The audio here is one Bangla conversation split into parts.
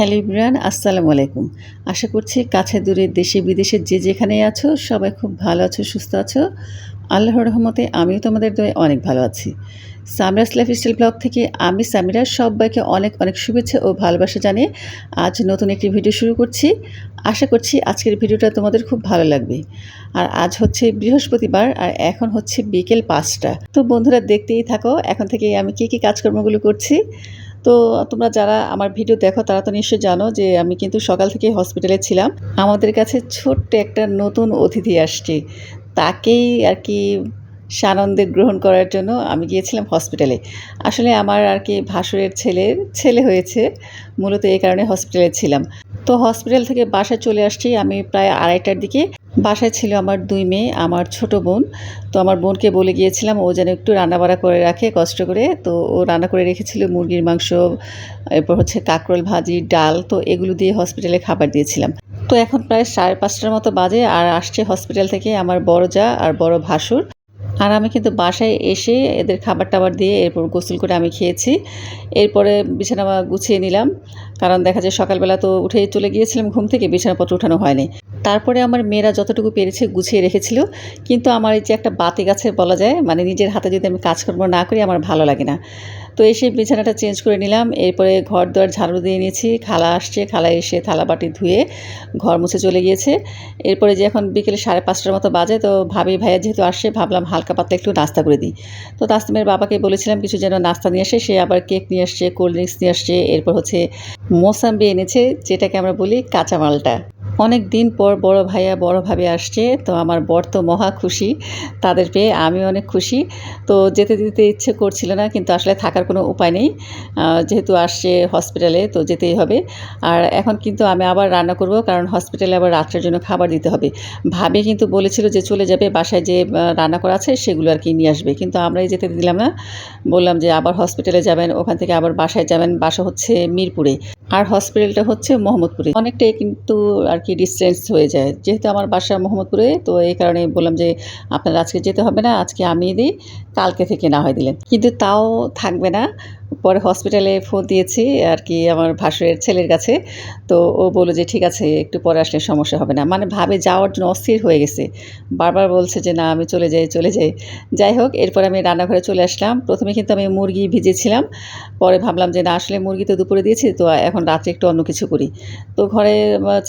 হ্যালো ইমরান, আসসালামু আলাইকুম। আশা করছি কাছে দূরে দেশে বিদেশে যে যেখানে আছো, সবাই খুব ভালো আছো, সুস্থ আছো। আল্লাহর রহমতে আমিও তোমাদের দয়ে অনেক ভালো আছি। সামরাস লাইফ স্টাইল ব্লগ থেকে আমি সামিরা, সবাইকে অনেক অনেক শুভেচ্ছা ও ভালোবাসা জানিয়ে আজ নতুন একটি ভিডিও শুরু করছি। আশা করছি আজকের ভিডিওটা তোমাদের খুব ভালো লাগবে। আর আজ হচ্ছে বৃহস্পতিবার আর এখন হচ্ছে বিকেল পাঁচটা। তো বন্ধুরা দেখতেই থাকো, এখন থেকে আমি কী কী কাজকর্মগুলো করছি। তো তোমরা যারা আমার ভিডিও দেখো, তারা তো নিশ্চয়ই জানো যে আমি কিন্তু সকাল থেকে হসপিটালে ছিলাম। আমাদের কাছে ছোট্ট একটা নতুন অতিথি আসছে। তাকেই আর কি সানন্দে গ্রহণ করার জন্য আমি গিয়েছিলাম হসপিটালে আসলে আমার আর কি ভাসুরের ছেলের ছেলে হয়েছে, মূলত এই কারণে হসপিটালে ছিলাম। তো হসপিটাল থেকে বাসায় চলে আসছি, আমি প্রায় আড়াইটার দিকে। বাসায় ছিল আমার দুই মেয়ে, আমার ছোট বোন। তো আমার বোনকে বলে গিয়েছিলাম, ও যেন একটু রান্নাবাড়া করে রাখে কষ্ট করে। তো ও রান্না করে রেখেছিল মুরগির মাংস, এরপর হচ্ছে কাঁকরোল ভাজি, ডাল। তো এগুলো দিয়ে হসপিটালে খাবার দিয়েছিলাম। তো এখন প্রায় সাড়ে পাঁচটার মতো বাজে, আর আসছে হসপিটাল থেকে আমার বড় যা আর বড় ভাসুর। আর আমি কিন্তু বাসায় এসে এদের খাবার টাবার দিয়ে এরপর গোসল করে আমি খেয়েছি। এরপরে বিছানা গুছিয়ে নিলাম। কারণ দেখা যায় সকালবেলা তো উঠে চলে গিয়েছিলাম ঘুম থেকে, বিছানাপত্র উঠানো হয়নি। তারপরে আমার মেয়েরা যতটুকু পেরেছে গুছিয়ে রেখেছিল। কিন্তু আমার এই যে একটা বাতি গাছে বলা যায় মানে নিজের হাতে যদি আমি কাজকর্ম না করি, আমার ভালো লাগে না। তো এসে বিছানাটা চেঞ্জ করে নিলাম। এরপরে ঘর দোয়ার ঝাড়ু দিয়ে নিয়েছি। খালা আসছে, খালা এসে থালা বাটি ধুয়ে ঘর মুছে চলে গিয়েছে। এরপরে যে এখন বিকেলে সাড়ে পাঁচটার মতো বাজে, তো ভাবি ভাইয়া যেহেতু আসছে, ভাবলাম হালকা পাতলা একটু নাস্তা করে দিই। তো তাসলিমের বাবাকে বলেছিলাম কিছু যেন নাস্তা নিয়ে আসে। সে আবার কেক নিয়ে আসছে, কোল্ড ড্রিঙ্কস নিয়ে আসছে। এরপর হচ্ছে মোসাম্বি এনেছে, যেটাকে আমরা বলি কাঁচামালটা। অনেক দিন পর বড় ভাইয়া বড় ভাবে আসছে, তো আমার বর তো মহা খুশি, তাদের পেয়ে আমি অনেক খুশি। তো যেতে দিতে ইচ্ছে করছিল না, কিন্তু আসলে থাকার কোনো উপায় নেই। যেহেতু আসছে হসপিটালে তো যেতেই হবে। আর এখন কিন্তু আমি আবার রান্না করব, কারণ হসপিটালে আবার রাত্রের জন্য খাবার দিতে হবে। ভাবি কিন্তু বলেছিল যে চলে যাবে, বাসায় যে রান্না করা আছে, সেগুলো আর কি নিয়ে আসবে। কিন্তু আমরাই যেতে দিলাম না। বললাম যে আবার হসপিটালে যাবেন, ওখান থেকে আবার বাসায় যাবেন। বাসা হচ্ছে মিরপুরে। আর হসপিটালটা হচ্ছে মোহাম্মদপুরে। অনেকটাই কিন্তু আর কি ডিস্টেন্স হয়ে যায়। যেহেতু আমার বাসা মোহাম্মদপুরে, তো এই কারণে বললাম যে আপনার আজকে যেতে হবে না, আজকে আমি দিই কালকে থেকে না হয় দিলেন কিন্তু তাও থাকবে না। পরে হসপিটালে ফোন দিয়েছি আর কি আমার ভাসুরের ছেলের কাছে। তো ও বলল যে ঠিক আছে, একটু পরে আসলে সমস্যা হবে না। মানে ভাবে যাওয়ার জন্য অস্থির হয়ে গেছে। বারবার বলছে যে না, আমি চলে যাই চলে যাই। যাই হোক, এরপর আমি রান্নাঘরে চলে আসলাম। প্রথমে কিন্তু আমি মুরগি ভিজেছিলাম। পরে ভাবলাম যে না, আসলে মুরগি তো দুপুরে দিয়েছি, তো এখন রাত্রে একটু অন্য কিছু করি। তো ঘরে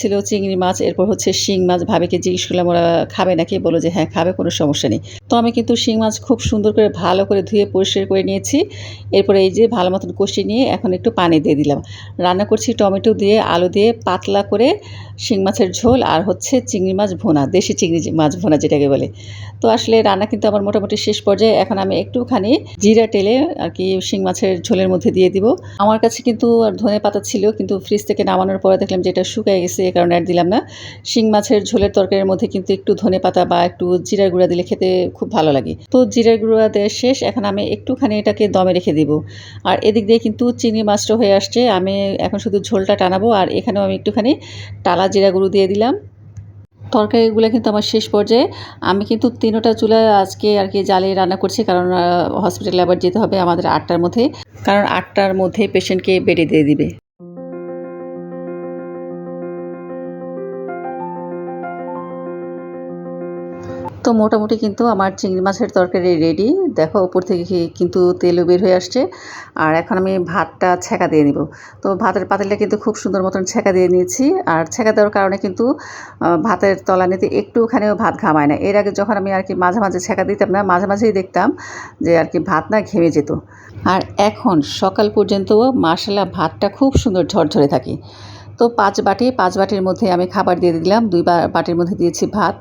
ছিল চিংড়ি মাছ, এরপর হচ্ছে শিং মাছ, ভাবিকে জিজ্ঞেস করলাম, ওরা খাবে নাকি? বলো যে হ্যাঁ খাবে, কোনো সমস্যা নেই। তো আমি কিন্তু শিং মাছ খুব সুন্দর করে ভালো করে ধুয়ে পরিষ্কার করে নিয়েছি। এরপরে এই যে ভালো মতন কষিয়ে নিয়ে এখন একটু পানি দিয়ে দিলাম। রান্না করছি টমেটো দিয়ে, আলু দিয়ে, পাতলা করে শিং মাছের ঝোল আর হচ্ছে চিংড়ি মাছ ভোনা, দেশি চিংড়ি মাছ ভোনা যেটাকে বলে। তো আসলে রান্না কিন্তু আমার মোটামুটি শেষ পর্যায়ে। এখন আমি একটুখানি জিরা টেলে আর কি শিং মাছের ঝোলের মধ্যে দিয়ে দিব। আমার কাছে কিন্তু আর ধনে পাতা ছিল কিন্তু ফ্রিজ থেকে নামানোর পরে দেখলাম যে এটা শুকিয়ে গেছে, এই কারণে আর দিলাম না। শিং মাছের ঝোলের তরকারির মধ্যে কিন্তু একটু ধনে পাতা বা একটু জিরার গুঁড়া দিলে খেতে খুব ভালো লাগে। তো জিরার গুঁড়া দেওয়া শেষ, এখন আমি একটুখানি এটাকে দমে রেখে দিব। আর এদিক দিয়ে কিন্তু চিংড়ি মাছটা হয়ে আসছে, আমি এখন শুধু ঝোলটা টানাবো, আর এখানেও আমি একটুখানি টালা জিরা গুঁড়ো দিয়ে দিলাম। তরকারিগুলো কিন্তু আমার শেষ পর্যায়ে। আমি কিন্তু তিনোটা চুলা আজকে আর কি জ্বালিয়ে রান্না করছি, কারণ হসপিটালে আবার যেতে হবে আমাদের আটটার মধ্যে। কারণ আটটার মধ্যে পেশেন্টকে বেডে দিয়ে দিবে। তো মোটামুটি কিন্তু আমার চিংড়ি মাছের তরকারি রেডি দেখো, উপর থেকে কিন্তু তেলও বের হয়ে আসছে। আর এখন আমি ভাতটা ছেঁকা দিয়ে নিব। তো ভাতের পাতিলটা কিন্তু খুব সুন্দর মতন ছেঁকা দিয়ে নিয়েছি। আর ছেঁকা দেওয়ার কারণে কিন্তু ভাতের তলানিতে একটুখানিও ভাত ঘামায় না। এর আগে যখন আমি আর কি মাঝে মাঝে ছেঁকা দিতাম না, মাঝে মাঝেই দেখতাম যে আর কি ভাত না ঘেমে যেত। আর এখন সকাল পর্যন্ত মাসালা ভাতটা খুব সুন্দর ঝরঝরে থাকে। তো পাঁচ বাটি, পাঁচ বাটির মধ্যে আমি খাবার দিয়ে দিলাম। দুই বাটির মধ্যে দিয়েছি ভাত।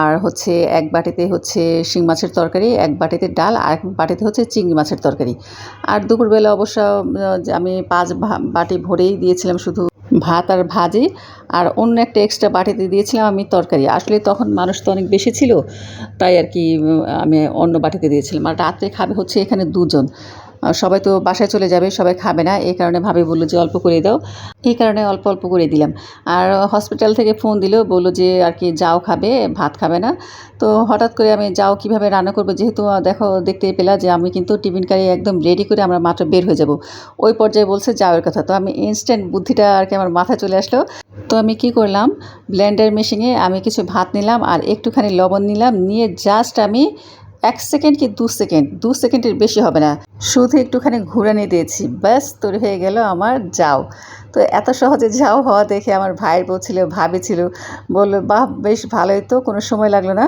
আর হচ্ছে এক বাটিতে হচ্ছে শিং মাছের তরকারি, এক বাটিতে ডাল, আর এক বাটিতে হচ্ছে চিংড়ি মাছের তরকারি। আর দুপুরবেলা অবশ্য আমি পাঁচ বাটি ভরেই দিয়েছিলাম শুধু ভাত আর ভাজি। আর অন্য একটা এক্সট্রা বাটিতে দিয়েছিলাম আমি তরকারি। আসলে তখন মানুষ তো অনেক বেশি ছিল, তাই আর কি আমি অন্য বাটিতে দিয়েছিলাম। আর রাত্রে খাবে হচ্ছে এখানে দুজন। সবাই তো বাসায় চলে যাবে, সবাই খাবে না, এই কারণে ভাবি বলল যে অল্প করে দাও। এই কারণে অল্প অল্প করে দিলাম। আর হসপিটাল থেকে ফোন দিলেও বলল যে আর কি যাও খাবে, ভাত খাবে না। তো হঠাৎ করে আমি যাও কীভাবে রান্না করব, যেহেতু দেখো দেখতেই পেলা যে আমি কিন্তু টিফিন কারি একদম রেডি করে আমরা মাত্র বের হয়ে যাব। ওই পর্যায়ে বলছে যাওয়ার কথা। তো আমি ইনস্ট্যান্ট বুদ্ধিটা আর কি আমার মাথায় চলে আসলো। তো আমি কি করলাম ব্লেন্ডার মেশিনে আমি কিছু ভাত নিলাম আর একটুখানি লবণ নিলাম, নিয়ে জাস্ট আমি এক সেকেন্ড কি দু সেকেন্ড? দু সেকেন্ডের বেশি হবে না। শুধু একটুখানি ঘুরানি দিয়েছি। ব্যাস, তৈরি হয়ে গেল আমার যাও। তো এত সহজে যাও হওয়া দেখে আমার ভাইয়ের বউ ছিল, ভাবি ছিল। বলল, বাহ, বেশ ভালোই তো, কোনো সময় লাগল না।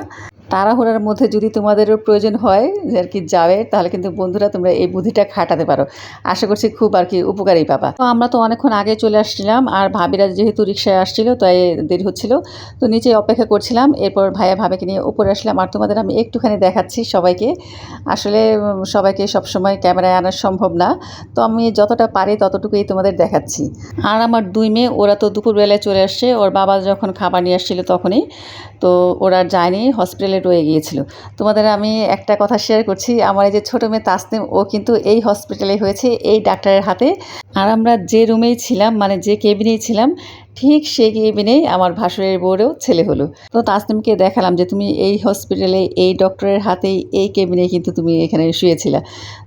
তাড়াহুড়ার মধ্যে যদি তোমাদেরও প্রয়োজন হয় যে আর কি যাবে, তাহলে কিন্তু বন্ধুরা তোমরা এই বুদ্ধিটা খাটাতে পারো। আশা করছি খুব আর কি উপকারী পাবা। তো আমরা তো অনেকক্ষণ আগে চলে আসছিলাম, আর ভাবিরা যেহেতু রিক্সায় আসছিল, তাই দেরি হচ্ছিল। তো নিচে অপেক্ষা করছিলাম, এরপর ভাইয়া ভাবিকে নিয়ে উপরে আসলাম, আর তোমাদের আমি একটুখানি দেখাচ্ছি সবাইকে। আসলে সবাইকে সবসময় ক্যামেরায় আনা সম্ভব না, তো আমি যতটা পারি ততটুকুই তোমাদের দেখাচ্ছি। আর আমার দুই মেয়ে, ওরা তো দুপুরবেলায় চলে আসছে, ওর বাবা যখন খাবার নিয়ে আসছিল তখনই, তো ওরা যায়নি, হসপিটালে রয়ে গিয়েছিল। তোমাদের আমি একটা কথা শেয়ার করছি, আমার এই যে ছোটো মেয়ে তাসনিম, ও কিন্তু এই হসপিটালে হয়েছে, এই ডাক্তারের হাতে। আর আমরা যে রুমেই ছিলাম মানে যে কেবিনেই ছিলাম ঠিক সেই কেবিনেই আমার ভাসুরের বউরেও ছেলে হলো। তো তাসনিমকে দেখালাম যে তুমি এই হসপিটালে এই ডক্টরের হাতেই এই কেবিনে কিন্তু তুমি এখানে শুয়েছিলা।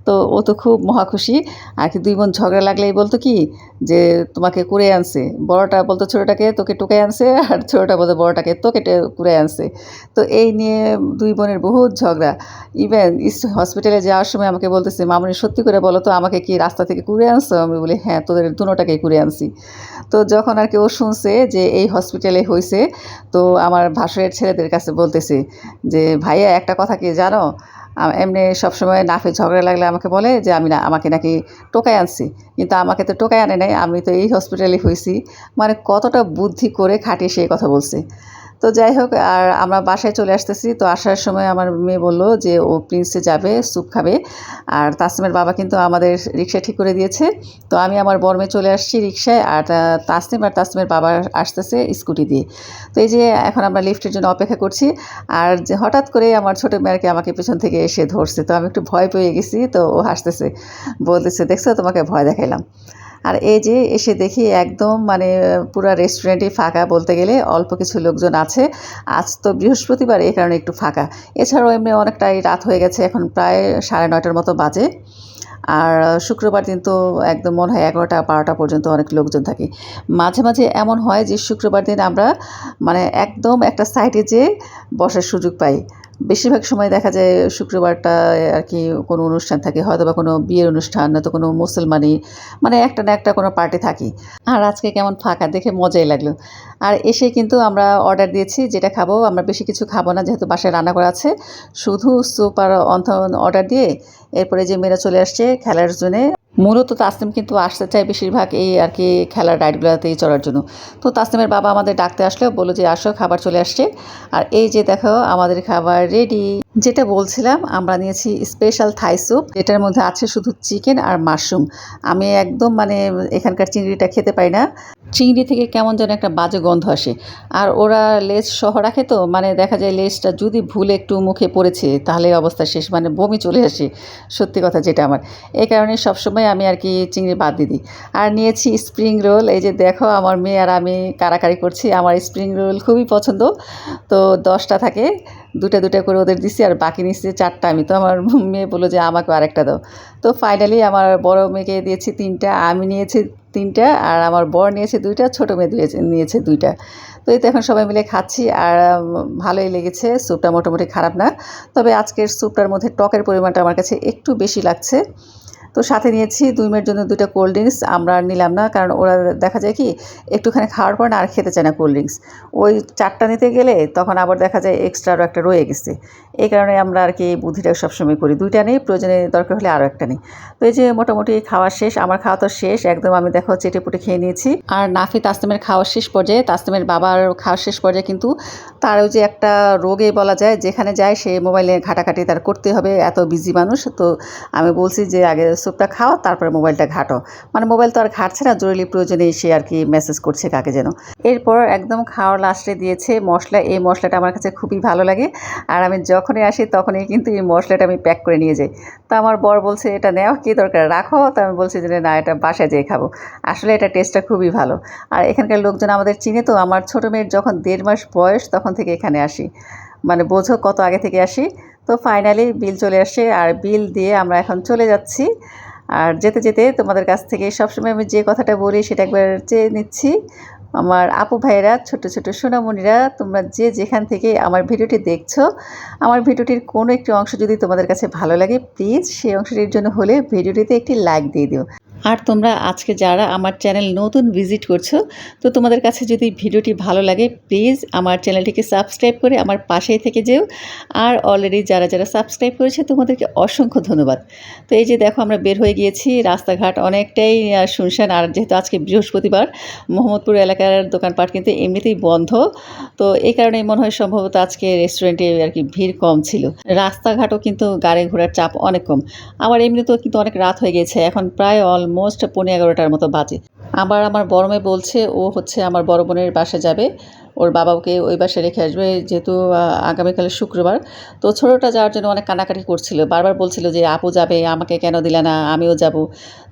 তো ও তো খুব মহা খুশি। আর কি দুই বোন ঝগড়া লাগলেই বলতো কি যে তোমাকে কুড়ে আনছে। বড়টা বলতো ছোটোটাকে তোকে টোকে আনছে, আর ছোটোটা বলতো বড়টাকে তোকে কুড়ে আনছে। তো এই নিয়ে দুই বোনের বহুত ঝগড়া। ইভেন হসপিটালে যাওয়ার সময় আমাকে বলতেছে, মামনি সত্যি করে বলো তো, আমাকে কি রাস্তা থেকে কুড়ে আনছো? আমি বলি হ্যাঁ তোদের দুটাকেই কুড়ে আনছি। তো যখন আর কি ও শুনছে যে এই হসপিটালে হয়েছে তো আমার ভাসুরের ছেলেদের কাছে বলতেছি যে, ভাইয়া, একটা কথা কি জানো? এমনি সবসময় নাফে ঝগড়া লাগলে আমাকে বলে যে, আমি না, আমাকে নাকি টোকায় আনছি। কিন্তু আমাকে তো টোকায় আনে নাই, আমি তো এই হসপিটালে হয়েছি মানে কতটা বুদ্ধি করে খাটিয়ে সেই কথা বলছে। তো যাই হোক আর আমরা বাসায় চলে আসতেছি। তো আসার সময় আমার মেয়ে বলল যে, ও প্রিন্সে যাবে, স্যুপ খাবে। আর তাসনিমের বাবা কিন্তু আমাদের রিক্সা ঠিক করে দিয়েছে। তো আমি আমার বর্মে চলে আসছি রিক্সায় আর তা- তাসনিম আর তাসনিমের বাবা আসতেছে স্কুটি দিয়ে। তো এই যে, এখন আমরা লিফটের জন্য অপেক্ষা করছি। আর যে, হঠাৎ করে আমার ছোটো মেয়েকে আমাকে পেছন থেকে এসে ধরছে। তো আমি একটু ভয় পেয়ে গেছি। তো ও হাসতেছে, বলতেছে, দেখছ, তোমাকে ভয় দেখাইলাম। আর এই যে এসে দেখি একদম মানে পুরো রেস্টুরেন্টই ফাঁকা বলতে গেলে অল্প কিছু লোকজন আছে। আজ তো বৃহস্পতিবার, এই কারণে একটু ফাঁকা। এছাড়াও এমনি অনেকটাই রাত হয়ে গেছে, এখন প্রায় সাড়ে নয়টার মতো বাজে। আর শুক্রবার দিন তো একদম মনে হয় এগারোটা, বারোটা পর্যন্ত অনেক লোকজন থাকে। মাঝে মাঝে এমন হয় যে শুক্রবার দিন আমরা মানে একদম একটা সাইডে যেয়ে বসার সুযোগ পাই। বেশিরভাগ সময় দেখা যায় শুক্রবারটা আর কি কোনো অনুষ্ঠান থাকে হয়তো বা কোনো বিয়ের অনুষ্ঠান নয়তো কোনো মুসলমানি মানে একটা না একটা কোনো পার্টি থাকি আর আজকে কেমন ফাঁকা, দেখে মজাই লাগল। আর এসে কিন্তু আমরা অর্ডার দিয়েছি, যেটা খাব, আমরা বেশি কিছু খাব না, যেহেতু বাসায় রান্না করা আছে। শুধু স্যুপ আর অর্ডার দিয়ে, এরপরে যে মেয়েরা চলে আসছে, খেলার জন্যে মূলত তাসলিম কিন্তু আসতে চায় বেশিরভাগ এই আর কি খেলার রাইডগুলোতেই চড়ার জন্য। তো তাসলিমের বাবা আমাদের ডাকতে আসলেও বলল যে, আসো, খাবার চলে আসছে। আর এই যে দেখো, আমাদের খাবার রেডি যেটা বলছিলাম, আমরা নিয়েছি স্পেশাল থাই স্যুপ এটার মধ্যে আছে শুধু চিকেন আর মাশরুম আমি একদম মানে এখানকার চিংড়িটা খেতে পাই না। চিংড়ি থেকে কেমন যেন একটা বাজে গন্ধ আসে। আর ওরা লেজ সহ রাখে তো মানে দেখা যায় লেজটা যদি ভুলে একটু মুখে পড়েছে, তাহলে অবস্থা শেষ মানে বমি চলে আসে। সত্যি কথা যেটা আমার। এই কারণে সবসময় আমি আর কি চিংড়ি বাদ দিয়ে দিই। আর নিয়েছি স্প্রিং রোল এই যে দেখো আমার মেয়ে আর আমি কারাকারি করছি। আমার স্প্রিং রোল খুবই পছন্দ। তো দশটা থাকে, দুটা দুটা করে ওদের দিছি আর বাকি নিচ্ছি চারটা। আমি তো আমার মেয়ে বলল যে আমাকে আরেকটা দাও। তো ফাইনালি আমার বড় মেয়েকে দিয়েছি তিনটা, আমি নিয়েছি তিনটা আর আমার বর নিয়েছে দুইটা, ছোটো মেয়ে দিয়েছে, নিয়েছে দুইটা। তো এই তো এখন সবাই মিলে খাচ্ছি আর ভালোই লেগেছে, স্যুপটা মোটামুটি খারাপ না। তবে আজকের স্যুপটার মধ্যে টকের পরিমাণটা আমার কাছে একটু বেশি লাগছে। তো সাথে নিয়েছি দুই মেয়ের জন্য দুটো কোল্ড ড্রিঙ্কস আমরা নিলাম না, কারণ ওরা দেখা যায় কি, একটুখানি খাওয়ার পর না আর খেতে চায় না কোল্ড ড্রিঙ্কস ওই চারটা নিতে গেলে তখন আবার দেখা যায় এক্সট্রা আরও একটা রয়ে গেছে। এই কারণে আমরা আর কি বুদ্ধিটা সবসময় করি। দুইটা নেই, প্রয়োজনে দরকার হলে আরও একটা নেই। তো এই যে মোটামুটি খাওয়া শেষ, আমার খাওয়া তো শেষ, একদম আমি দেখো চেটে পুটে খেয়ে নিয়েছি। আর নাফি তাসলিমের খাওয়া শেষ পর্যায়ে তাসলিমের বাবার খাওয়া শেষ পর্যায়ে কিন্তু তার ওই যে একটা রোগে বলা যায়, যেখানে যায় সে মোবাইলে ঘাটাঘাটি তার করতে হবে, এত বিজি মানুষ। তো আমি বলছি যে আগে স্যুপটা খাও, তারপরে মোবাইলটা ঘাটো। মানে মোবাইল তো আর ঘাটছে না, জরুরি প্রয়োজনে এসে আর কি মেসেজ করছে কাকে যেন। এরপর একদম খাওয়ার লাস্টে দিয়েছে মশলা। এই মশলাটা আমার কাছে খুবই ভালো লাগে। আর আমি যখনই আসি তখনই কিন্তু এই মশলাটা আমি প্যাক করে নিয়ে যাই। তো আমার বর বলছে, এটা নেওয়া কী দরকার? রাখো? তো আমি বলছি যে, না, এটা বাসায় যেয়ে খাব। আসলে এটা টেস্টটা খুবই ভালো। আর এখানকার লোকজন আমাদের চিনে তো, আমার ছোটো মেয়ের যখন দেড় মাস বয়স তখন থেকে এখানে আসি। মানে বোঝো কত আগে থেকে আসি। তো ফাইনালি বিল চলে আসে আর বিল দিয়ে আমরা এখন চলে যাচ্ছি। আর যেতে যেতে তোমাদের কাছ থেকে সবসময় আমি যে কথাটা বলি সেটা একবার চেয়ে নিচ্ছি। আমার আপু ভাইয়েরা, ছোট ছোট সোনামণিরা, তোমরা যে যেখান থেকে আমার ভিডিওটি দেখছ, আমার ভিডিওটির কোনো একটি অংশ যদি তোমাদের কাছে ভালো লাগে প্লিজ সেই অংশটির জন্য হলে ভিডিওটিতে একটি লাইক দিয়ে দিও। আর তোমরা আজকে যারা আমার চ্যানেল নতুন ভিজিট করছ, তো তোমাদের কাছে যদি ভিডিওটি ভালো লাগে, প্লিজ আমার চ্যানেলটিকে সাবস্ক্রাইব করে আমার পাশেই থেকে যেও। আর অলরেডি যারা যারা সাবস্ক্রাইব করেছে, তোমাদেরকে অসংখ্য ধন্যবাদ। তো এই যে দেখো, আমরা বের হয়ে গিয়েছি, রাস্তাঘাট অনেকটাই শুনশান। আর যেহেতু আজকে বৃহস্পতিবার, মোহাম্মদপুর এলাকার দোকানপাট কিন্তু এমনিতেই বন্ধ। তো এই কারণে মনে হয় সম্ভবত আজকে রেস্টুরেন্টে আর কি ভিড় কম ছিল। রাস্তাঘাটও কিন্তু গাড়ি ঘোড়ার চাপ অনেক কম। আবার এমনিতেও কিন্তু অনেক রাত হয়ে গেছে। এখন প্রায় অলমোস্ট পনেরো এগারোটার মতো বাজে। আবার আমার বড় মেয়ে বলছে, ও হচ্ছে আমার বড় বোনের বাসা যাবে। ওর বাবাকে ওই বাসায় রেখে আসবে, যেহেতু আগামীকাল শুক্রবার। তো ছোটোটা যাওয়ার জন্য অনেক কানাকাটি করছিল। বারবার বলছিল যে, আপু যাবে, আমাকে কেন দিলে না? আমিও যাব।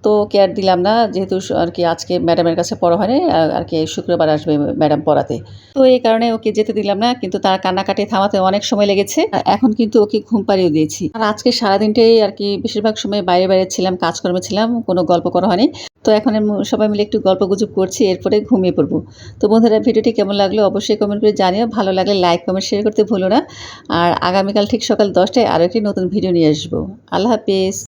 তো ওকে আর দিলাম না, যেহেতু আর কি আজকে ম্যাডামের কাছে পড়া হয়নি আর কি শুক্রবার আসবে ম্যাডাম পড়াতে। তো এই কারণে ওকে যেতে দিলাম না, কিন্তু তার কান্নাকাটি থামাতে অনেক সময় লেগেছে। এখন কিন্তু ওকে ঘুম পাড়িয়ে দিয়েছি। আর আজকে সারাদিনটাই আর কি বেশিরভাগ সময় বাইরে বাইরে ছিলাম, কাজকর্মে ছিলাম, কোনো গল্প করা হয়নি। তো এখন সবাই মিলে একটু গল্প গুজব করছি, এরপরে ঘুমিয়ে পড়ব। তো বন্ধুরা, ভিডিওটি কেমন লাগল? অবশ্যই কমেন্ট করে জানিও। ভালো লাগলে লাইক কমেন্ট শেয়ার করতে ভুলো না। আর আগামীকাল ঠিক সকাল দশটায় আরও একটি নতুন ভিডিও নিয়ে আসব। আল্লাহ হাফিজ।